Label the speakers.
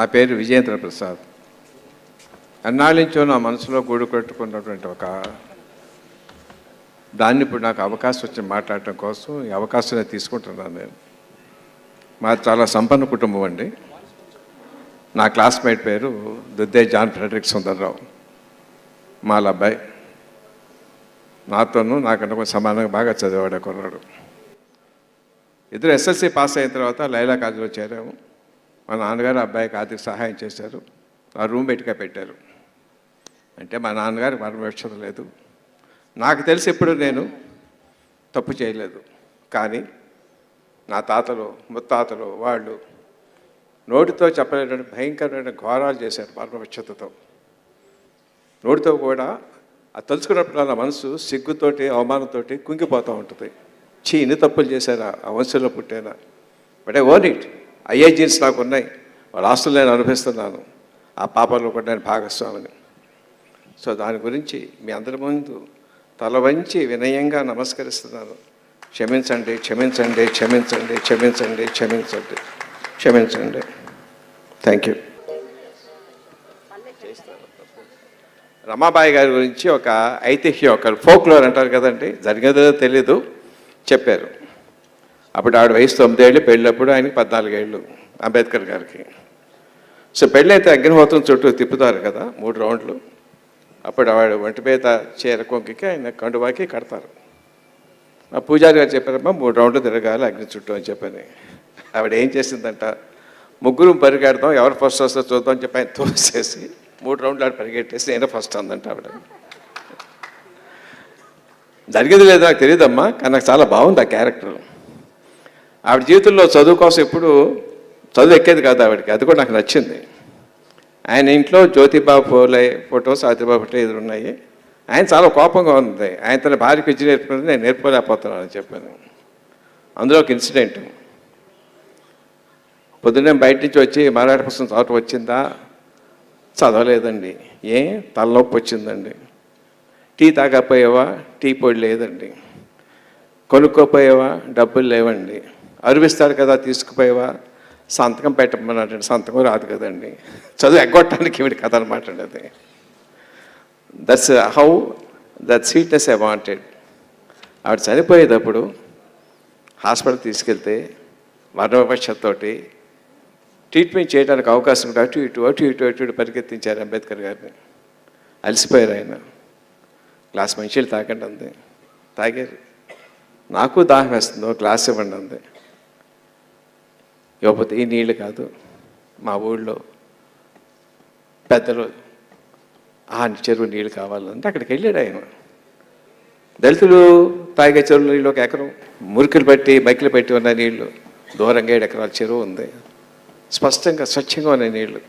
Speaker 1: నా పేరు విజయేంద్ర ప్రసాద్. అన్నాళ్ళ నా మనసులో గూడు కట్టుకున్నటువంటి ఒక దాన్ని ఇప్పుడు నాకు అవకాశం వచ్చి మాట్లాడటం కోసం ఈ అవకాశాన్ని తీసుకుంటున్నాను నేను. మా చాలా సంపన్న కుటుంబం అండి. నా క్లాస్మేట్ పేరు దుద్దే జాన్ ఫ్రెడరిక్ సుందర్రావు. మా అబ్బాయి. నాతోనూ నాకంటే కొంచెం సమానంగా బాగా చదివాడు కొన్నాడు. ఇద్దరు ఎస్ఎస్సి పాస్ అయిన తర్వాత లైలా కాలేజీలో చేరాము. మా నాన్నగారు అబ్బాయికి ఆర్థిక సహాయం చేశారు. ఆ రూమ్ బయటగా పెట్టారు. అంటే మా నాన్నగారు మరణవేక్షత లేదు. నాకు తెలిసి ఎప్పుడు నేను తప్పు చేయలేదు. కానీ నా తాతలు ముత్తాతలు వాళ్ళు నోటితో చెప్పలేటువంటి భయంకరమైన ఘోరాలు చేశారు మరణవిచ్చతతో నోటితో కూడా అది తలుచుకున్నప్పుడు నా మనసు సిగ్గుతోటి అవమానంతోటి కుంగిపోతూ ఉంటుంది. చీ ఇన్ని తప్పులు చేశారా? ఆ వంశంలో పుట్టానా? బట్ ఐ ఓన్ ఇట్ ఐఏ నాకు ఉన్నాయి వాళ్ళ ఆస్తులు నేను అనుభవిస్తున్నాను. ఆ పాపంలో కూడా నేను భాగస్వామిని. సో దాని గురించి మీ అందరి ముందు తల వంచి వినయంగా నమస్కరిస్తున్నాను. క్షమించండి క్షమించండి క్షమించండి క్షమించండి క్షమించండి క్షమించండి. థ్యాంక్ యూ రమాబాయి గారి గురించి ఒక ఐతిహ్యం ఒక ఫోక్లోర్ అంటారు కదండి? జరిగేదో తెలీదు చెప్పారు. అప్పుడు ఆవిడ వయసు తొమ్మిదేళ్ళు పెళ్ళప్పుడు ఆయనకి పద్నాలుగేళ్ళు అంబేద్కర్ గారికి. సో పెళ్ళైతే అగ్నిహోత్రం చుట్టూ తిప్పుతారు కదా మూడు రౌండ్లు. అప్పుడు ఆవిడ ఒంటి మీద చీర కొంకికి ఆయన కండువాకి కడతారు. ఆ పూజారి గారు చెప్పారమ్మా మూడు రౌండ్లు తిరగాలి అగ్ని చుట్టూ అని చెప్పని. ఆవిడ ఏం చేసిందంట ముగ్గురు పరిగెడతాం ఎవరు ఫస్ట్ వస్తారో చూద్దాం అని చెప్పి ఆయన తోసేసి మూడు రౌండ్లు ఆడ పరిగెట్టేసి నేనే ఫస్ట్ అందంట ఆవిడ. జరిగేది లేదు నాకు తెలియదమ్మా కానీ నాకు చాలా బాగుంది ఆ క్యారెక్టర్ ఆవిడ జీవితంలో చదువు కోసం ఎప్పుడు చదువు ఎక్కేది కాదు ఆవిడకి. అది కూడా నాకు నచ్చింది. ఆయన ఇంట్లో జ్యోతిబాబు ఫోలే ఫోటో సాతిబా ఫోటో ఎదురు ఉన్నాయి. ఆయన చాలా కోపంగా ఉంది. ఆయన తన భార్యకు విద్య నేర్పుకుంటే నేను నేర్పుకోలేకపోతున్నాను అని చెప్పాను. అందులో ఒక ఇన్సిడెంట్. పొద్దున్నే బయట నుంచి వచ్చి మరాఠ పుస్తకం చదవటం వచ్చిందా? చదవలేదండి. ఏ? తలనొప్పి వచ్చిందండి. టీ తాగకపోయావా? టీ పొడి లేదండి. కొనుక్కోపోయావా? డబ్బులు లేవండి. అరువిస్తాడు కదా తీసుకుపోయావా? సంతకం పెట్టమన్నాడండి సంతకం రాదు కదండి. చదువు ఎగ్గొట్టడానికి ఈవిడ కథ అనమాట అండి అది. That's how that sweetness I wanted ఆవిడ చనిపోయేటప్పుడు హాస్పిటల్ తీసుకెళ్తే మరణపక్షతోటి ట్రీట్మెంట్ చేయడానికి అవకాశం ఉంటే అటు ఇటు అటు ఇటు అటు ఇటు పరిగెత్తించారు అంబేద్కర్ గారిని. అలసిపోయారు ఆయన. గ్లాస్ మంచిలు తాగండి అంది. తాగారు. నాకు దాహం వేస్తుంది గ్లాస్ ఇవ్వండి అంది. ఇవ్వకపోతే ఈ నీళ్ళు కాదు. మా ఊళ్ళో పెద్దలు ఆ చెరువు నీళ్ళు కావాలంటే అక్కడికి వెళ్ళాడు ఆయన. దళితులు తాగే చెరువు నీళ్ళు ఒక ఎకరం మురికిలు పెట్టి బైకులు పెట్టి ఉన్న నీళ్ళు దూరంగా ఏడు ఎకరాల చెరువు ఉంది. స్పష్టంగా స్వచ్ఛంగా ఉన్న నీళ్ళు.